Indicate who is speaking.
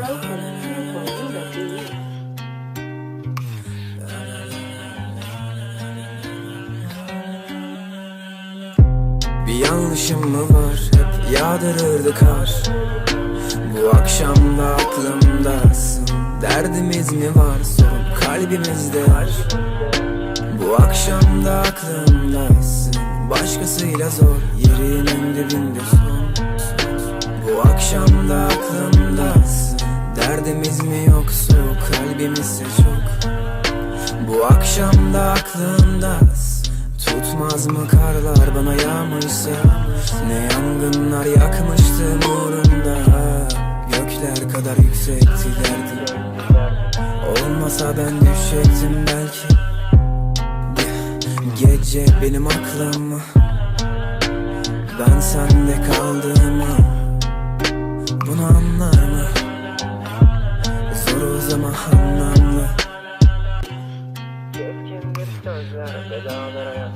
Speaker 1: Bir yanlışım mı var? Hep yağdırırdı kar. Bu akşam da aklımdasın Derdimiz mi var? Sorun kalbimizde var. Bu akşam da aklımdasın Başkasıyla zor. Yerinin dibinde son. Bu akşam da aklımda Derdimiz mi yok soğuk kalbimizse çok? Bu akşam da aklımdasın Tutmaz mı karlar bana yağmışsa? Ne yangınlar yakmıştım uğrunda Gökler kadar yüksekti derdim. Olmasa ben düşecektim belki. Ge- Gece benim aklım Ben sende kaldığımı Bunu anlar mı? Zaman anlamlı
Speaker 2: Keskindir sözler, vedalar hayat